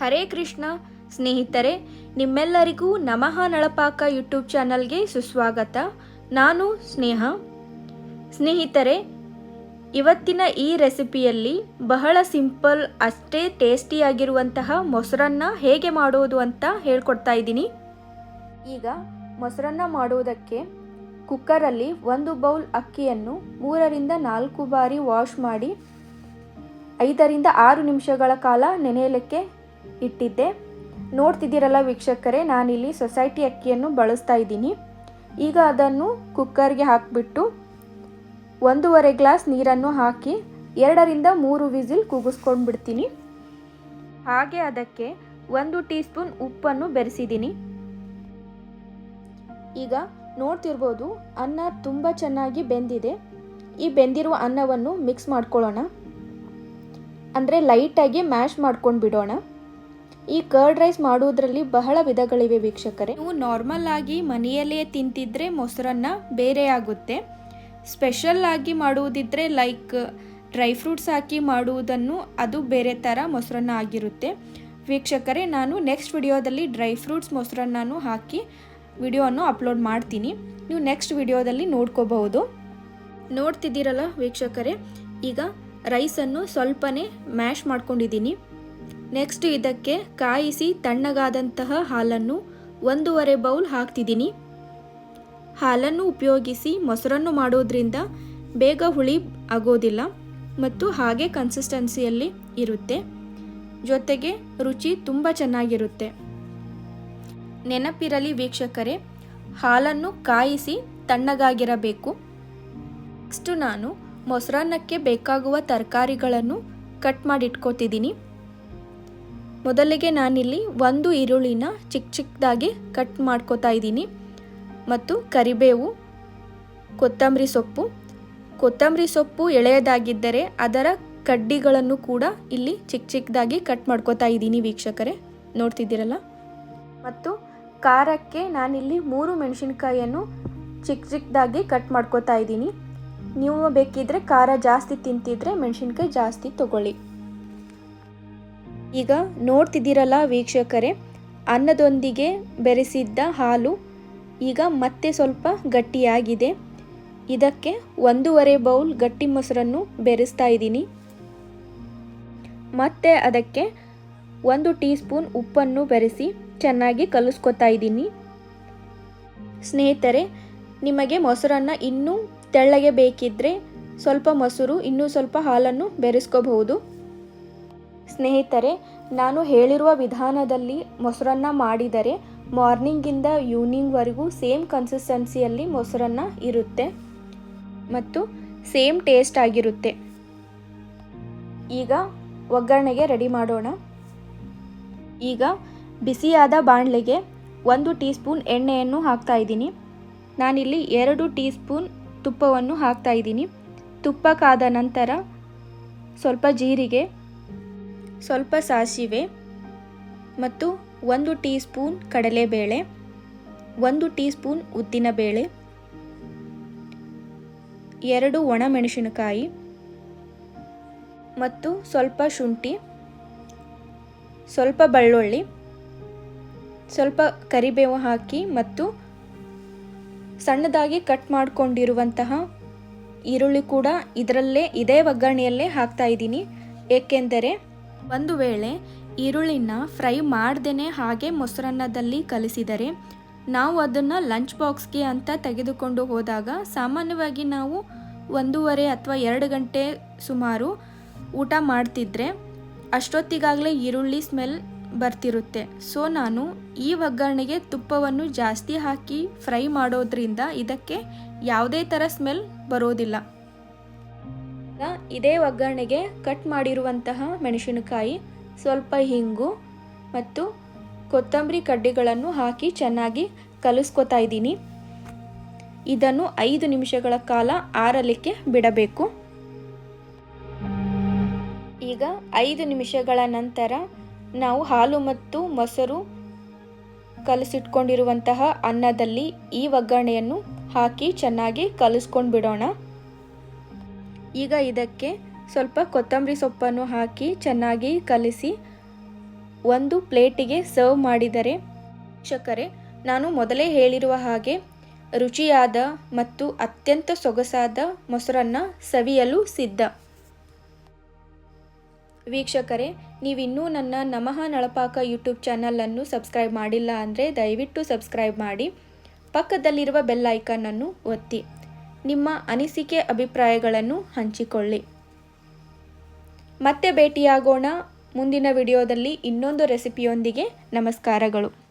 ಹರೇ ಕೃಷ್ಣ. ಸ್ನೇಹಿತರೆ, ನಿಮ್ಮೆಲ್ಲರಿಗೂ ನಮಃ ನಳಪಾಕ ಯೂಟ್ಯೂಬ್ ಚಾನಲ್ಗೆ ಸುಸ್ವಾಗತ. ನಾನು ಸ್ನೇಹ. ಸ್ನೇಹಿತರೆ, ಇವತ್ತಿನ ಈ ರೆಸಿಪಿಯಲ್ಲಿ ಬಹಳ ಸಿಂಪಲ್ ಅಷ್ಟೇ ಟೇಸ್ಟಿಯಾಗಿರುವಂತಹ ಮೊಸರನ್ನ ಹೇಗೆ ಮಾಡುವುದು ಅಂತ ಹೇಳ್ಕೊಡ್ತಾ ಇದ್ದೀನಿ. ಈಗ ಮೊಸರನ್ನ ಮಾಡುವುದಕ್ಕೆ ಕುಕ್ಕರಲ್ಲಿ ಒಂದು ಬೌಲ್ ಅಕ್ಕಿಯನ್ನು ಮೂರರಿಂದ ನಾಲ್ಕು ಬಾರಿ ವಾಶ್ ಮಾಡಿ ಐದರಿಂದ ಆರು ನಿಮಿಷಗಳ ಕಾಲ ನೆನೆಯಲಿಕ್ಕೆ ಇಟ್ಟಿದ್ದೆ. ನೋಡ್ತಿದ್ದೀರಲ್ಲ ವೀಕ್ಷಕರೇ, ನಾನಿಲ್ಲಿ ಸೊಸೈಟಿ ಅಕ್ಕಿಯನ್ನು ಬಳಸ್ತಾ ಇದ್ದೀನಿ. ಈಗ ಅದನ್ನು ಕುಕ್ಕರ್ಗೆ ಹಾಕಿಬಿಟ್ಟು ಒಂದೂವರೆ ಗ್ಲಾಸ್ ನೀರನ್ನು ಹಾಕಿ ಎರಡರಿಂದ ಮೂರು ವಿಸಿಲ್ ಕೂಗಿಸ್ಕೊಂಡು ಬಿಡ್ತೀನಿ ಹಾಗೆ ಅದಕ್ಕೆ ಒಂದು ಟೀ ಸ್ಪೂನ್ ಉಪ್ಪನ್ನು ಬೆರೆಸಿದ್ದೀನಿ. ಈಗ ನೋಡ್ತಿರ್ಬೋದು, ಅನ್ನ ತುಂಬ ಚೆನ್ನಾಗಿ ಬೆಂದಿದೆ. ಈ ಬೆಂದಿರುವ ಅನ್ನವನ್ನು ಮಿಕ್ಸ್ ಮಾಡ್ಕೊಳ್ಳೋಣ. ಅಂದರೆ ಲೈಟಾಗಿ ಮ್ಯಾಶ್ ಮಾಡ್ಕೊಂಡು ಬಿಡೋಣ ಈ ಕರ್ಡ್ ರೈಸ್ ಮಾಡುವುದರಲ್ಲಿ ಬಹಳ ವಿಧಗಳಿವೆ ವೀಕ್ಷಕರೇ. ನೀವು ನಾರ್ಮಲ್ ಆಗಿ ಮನೆಯಲ್ಲೇ ತಿಂತಿದ್ರೆ ಮೊಸರನ್ನ ಬೇರೆ ಆಗುತ್ತೆ. ಸ್ಪೆಷಲ್ ಆಗಿ ಮಾಡುವುದಿದ್ರೆ ಲೈಕ್ ಡ್ರೈ ಫ್ರೂಟ್ಸ್ ಹಾಕಿ ಮಾಡುವುದನ್ನು ಅದು ಬೇರೆ ಥರ ಮೊಸರನ್ನ ಆಗಿರುತ್ತೆ. ವೀಕ್ಷಕರೇ, ನಾನು ನೆಕ್ಸ್ಟ್ ವಿಡಿಯೋದಲ್ಲಿ ಡ್ರೈ ಫ್ರೂಟ್ಸ್ ಮೊಸರನ್ನೂ ಹಾಕಿ ವಿಡಿಯೋವನ್ನು ಅಪ್ಲೋಡ್ ಮಾಡ್ತೀನಿ. ನೀವು ನೆಕ್ಸ್ಟ್ ವಿಡಿಯೋದಲ್ಲಿ ನೋಡ್ಕೋಬಹುದು. ನೋಡ್ತಿದ್ದೀರಲ್ಲ ವೀಕ್ಷಕರೇ, ಈಗ ರೈಸನ್ನು ಸ್ವಲ್ಪನೇ ಮ್ಯಾಶ್ ಮಾಡ್ಕೊಂಡಿದ್ದೀನಿ. ನೆಕ್ಸ್ಟ್ ಇದಕ್ಕೆ ಕಾಯಿಸಿ ತಣ್ಣಗಾದಂತಹ ಹಾಲನ್ನು ಒಂದೂವರೆ ಬೌಲ್ ಹಾಕ್ತಿದ್ದೀನಿ. ಹಾಲನ್ನು ಉಪಯೋಗಿಸಿ ಮೊಸರನ್ನು ಮಾಡೋದ್ರಿಂದ ಬೇಗ ಹುಳಿ ಆಗೋದಿಲ್ಲ ಮತ್ತು ಹಾಗೆ ಕನ್ಸಿಸ್ಟೆನ್ಸಿಯಲ್ಲಿ ಇರುತ್ತೆ. ಜೊತೆಗೆ ರುಚಿ ತುಂಬ ಚೆನ್ನಾಗಿರುತ್ತೆ. ನೆನಪಿರಲಿ ವೀಕ್ಷಕರೇ, ಹಾಲನ್ನು ಕಾಯಿಸಿ ತಣ್ಣಗಾಗಿರಬೇಕು. ನೆಕ್ಸ್ಟು ನಾನು ಮೊಸರನ್ನಕ್ಕೆ ಬೇಕಾಗುವ ತರಕಾರಿಗಳನ್ನು ಕಟ್ ಮಾಡಿ ಇಟ್ಕೋತಿದ್ದೀನಿ ಮೊದಲಿಗೆ ನಾನಿಲ್ಲಿ ಒಂದು ಈರುಳ್ಳಿನ ಚಿಕ್ಕ ಚಿಕ್ಕದಾಗಿ ಕಟ್ ಮಾಡ್ಕೋತಾ ಇದ್ದೀನಿ. ಮತ್ತು ಕರಿಬೇವು, ಕೊತ್ತಂಬರಿ ಸೊಪ್ಪು. ಕೊತ್ತಂಬರಿ ಸೊಪ್ಪು ಎಳೆಯದಾಗಿದ್ದರೆ ಅದರ ಕಡ್ಡಿಗಳನ್ನು ಕೂಡ ಇಲ್ಲಿ ಚಿಕ್ಕ ಚಿಕ್ಕದಾಗಿ ಕಟ್ ಮಾಡ್ಕೋತಾ ಇದ್ದೀನಿ ವೀಕ್ಷಕರೇ. ನೋಡ್ತಿದ್ದೀರಲ್ಲ? ಮತ್ತು ಖಾರಕ್ಕೆ ನಾನಿಲ್ಲಿ ಮೂರು ಮೆಣಸಿನ್ಕಾಯಿಯನ್ನು ಚಿಕ್ಕ ಚಿಕ್ಕದಾಗಿ ಕಟ್ ಮಾಡ್ಕೋತಾ ಇದ್ದೀನಿ. ನೀವು ಬೇಕಿದ್ರೆ ಖಾರ ಜಾಸ್ತಿ ತಿಂತಿದ್ರೆ ಮೆಣಸಿನ್ಕಾಯಿ ಜಾಸ್ತಿ ತಗೊಳ್ಳಿ. ಈಗ ನೋಡ್ತಿದ್ದೀರಲ್ಲ ವೀಕ್ಷಕರೇ, ಅನ್ನದೊಂದಿಗೆ ಬೆರೆಸಿದ್ದ ಹಾಲು ಈಗ ಮತ್ತೆ ಸ್ವಲ್ಪ ಗಟ್ಟಿಯಾಗಿದೆ. ಇದಕ್ಕೆ ಒಂದೂವರೆ ಬೌಲ್ ಗಟ್ಟಿ ಮೊಸರನ್ನು ಬೆರೆಸ್ತಾ ಇದ್ದೀನಿ. ಮತ್ತೆ ಅದಕ್ಕೆ ಒಂದು ಟೀ ಸ್ಪೂನ್ ಉಪ್ಪನ್ನು ಬೆರೆಸಿ ಚೆನ್ನಾಗಿ ಕಲಿಸ್ಕೊತಾ ಇದ್ದೀನಿ. ಸ್ನೇಹಿತರೆ, ನಿಮಗೆ ಮೊಸರನ್ನು ಇನ್ನೂ ತೆಳ್ಳಗೆ ಬೇಕಿದ್ದರೆ ಸ್ವಲ್ಪ ಮೊಸರು, ಇನ್ನೂ ಸ್ವಲ್ಪ ಹಾಲನ್ನು ಬೆರೆಸ್ಕೋಬಹುದು. ಸ್ನೇಹಿತರೆ, ನಾನು ಹೇಳಿರುವ ವಿಧಾನದಲ್ಲಿ ಮೊಸರನ್ನ ಮಾಡಿದರೆ ಮಾರ್ನಿಂಗಿಂದ ಈವ್ನಿಂಗ್ವರೆಗೂ ಸೇಮ್ ಕನ್ಸಿಸ್ಟೆನ್ಸಿಯಲ್ಲಿ ಮೊಸರನ್ನ ಇರುತ್ತೆ ಮತ್ತು ಸೇಮ್ ಟೇಸ್ಟ್ ಆಗಿರುತ್ತೆ. ಈಗ ಒಗ್ಗರಣೆಗೆ ರೆಡಿ ಮಾಡೋಣ. ಈಗ ಬಿಸಿಯಾದ ಬಾಣಲೆಗೆ ಒಂದು ಟೀ ಸ್ಪೂನ್ ಎಣ್ಣೆಯನ್ನು ಹಾಕ್ತಾ ಇದ್ದೀನಿ. ನಾನಿಲ್ಲಿ ಎರಡು ಟೀ ಸ್ಪೂನ್ ತುಪ್ಪವನ್ನು ಹಾಕ್ತಾ ಇದ್ದೀನಿ. ತುಪ್ಪ ಕಾದ ನಂತರ ಸ್ವಲ್ಪ ಜೀರಿಗೆ ಸ್ವಲ್ಪ ಸಾಸಿವೆ ಮತ್ತು ಒಂದು ಟೀ ಸ್ಪೂನ್ ಕಡಲೆಬೇಳೆ, ಒಂದು ಟೀ ಸ್ಪೂನ್ ಉದ್ದಿನಬೇಳೆ ಎರಡು ಒಣಮೆಣಸಿನಕಾಯಿ ಮತ್ತು ಸ್ವಲ್ಪ ಶುಂಠಿ, ಸ್ವಲ್ಪ ಬೆಳ್ಳುಳ್ಳಿ, ಸ್ವಲ್ಪ ಕರಿಬೇವು ಹಾಕಿ ಮತ್ತು ಸಣ್ಣದಾಗಿ ಕಟ್ ಮಾಡಿಕೊಂಡಿರುವಂತಹ ಈರುಳ್ಳಿ ಕೂಡ ಇದರಲ್ಲೇ, ಇದೇ ಒಗ್ಗರಣೆಯಲ್ಲೇ ಹಾಕ್ತಾ ಇದ್ದೀನಿ. ಏಕೆಂದರೆ ಒಂದು ವೇಳೆ ಈರುಳ್ಳಿನ ಫ್ರೈ ಮಾಡ್ದೇ ಹಾಗೆ ಮೊಸರನ್ನದಲ್ಲಿ ಕಲಿಸಿದರೆ ನಾವು ಅದನ್ನು ಲಂಚ್ ಬಾಕ್ಸ್ಗೆ ಅಂತ ತೆಗೆದುಕೊಂಡು ಹೋದಾಗ ಸಾಮಾನ್ಯವಾಗಿ ನಾವು ಒಂದೂವರೆ ಅಥವಾ ಎರಡು ಗಂಟೆ ಸುಮಾರು ಊಟ ಮಾಡ್ತಿದ್ರೆ ಅಷ್ಟೊತ್ತಿಗಾಗಲೇ ಈರುಳ್ಳಿ ಸ್ಮೆಲ್ ಬರ್ತಿರುತ್ತೆ. ಸೊ, ನಾನು ಈ ಒಗ್ಗರಣೆಗೆ ತುಪ್ಪವನ್ನು ಜಾಸ್ತಿ ಹಾಕಿ ಫ್ರೈ ಮಾಡೋದ್ರಿಂದ ಇದಕ್ಕೆ ಯಾವುದೇ ಥರ ಸ್ಮೆಲ್ ಬರೋದಿಲ್ಲ. ಇದೇ ಒಗ್ಗರಣೆಗೆ ಕಟ್ ಮಾಡಿರುವಂತಹ ಮೆಣಸಿನಕಾಯಿ, ಸ್ವಲ್ಪ ಹಿಂಗು ಮತ್ತು ಕೊತ್ತಂಬರಿ ಕಡ್ಡಿಗಳನ್ನು ಹಾಕಿ ಚೆನ್ನಾಗಿ ಕಲಿಸ್ಕೊತಾ ಇದ್ದೀನಿ. ಇದನ್ನು ಐದು ನಿಮಿಷಗಳ ಕಾಲ ಆರಲಿಕ್ಕೆ ಬಿಡಬೇಕು. ಈಗ ಐದು ನಿಮಿಷಗಳ ನಂತರ ನಾವು ಹಾಲು ಮತ್ತು ಮೊಸರು ಕಲಸಿಟ್ಕೊಂಡಿರುವಂತಹ ಅನ್ನದಲ್ಲಿ ಈ ಒಗ್ಗರಣೆಯನ್ನು ಹಾಕಿ ಚೆನ್ನಾಗಿ ಕಲಿಸ್ಕೊಂಡು ಬಿಡೋಣ ಈಗ ಇದಕ್ಕೆ ಸ್ವಲ್ಪ ಕೊತ್ತಂಬರಿ ಸೊಪ್ಪನ್ನು ಹಾಕಿ ಚೆನ್ನಾಗಿ ಕಲಿಸಿ ಒಂದು ಪ್ಲೇಟಿಗೆ ಸರ್ವ್ ಮಾಡಿದರೆ ವೀಕ್ಷಕರೇ ನಾನು ಮೊದಲೇ ಹೇಳಿರುವ ಹಾಗೆ ರುಚಿಯಾದ ಮತ್ತು ಅತ್ಯಂತ ಸೊಗಸಾದ ಮೊಸರನ್ನು ಸವಿಯಲು ಸಿದ್ಧ. ವೀಕ್ಷಕರೇ, ನೀವಿನ್ನೂ ನನ್ನ ನಮಃ ನಳಪಾಕ ಯೂಟ್ಯೂಬ್ ಚಾನಲನ್ನು ಸಬ್ಸ್ಕ್ರೈಬ್ ಮಾಡಿಲ್ಲ ಅಂದರೆ ದಯವಿಟ್ಟು ಸಬ್ಸ್ಕ್ರೈಬ್ ಮಾಡಿ, ಪಕ್ಕದಲ್ಲಿರುವ ಬೆಲ್ ಐಕಾನನ್ನು ಒತ್ತಿ. ನಿಮ್ಮ ಅನಿಸಿಕೆ ಅಭಿಪ್ರಾಯಗಳನ್ನು ಹಂಚಿಕೊಳ್ಳಿ. ಮತ್ತೆ ಭೇಟಿಯಾಗೋಣ. ಮುಂದಿನ ವಿಡಿಯೋದಲ್ಲಿ ಇನ್ನೊಂದು ರೆಸಿಪಿಯೊಂದಿಗೆ ನಮಸ್ಕಾರಗಳು.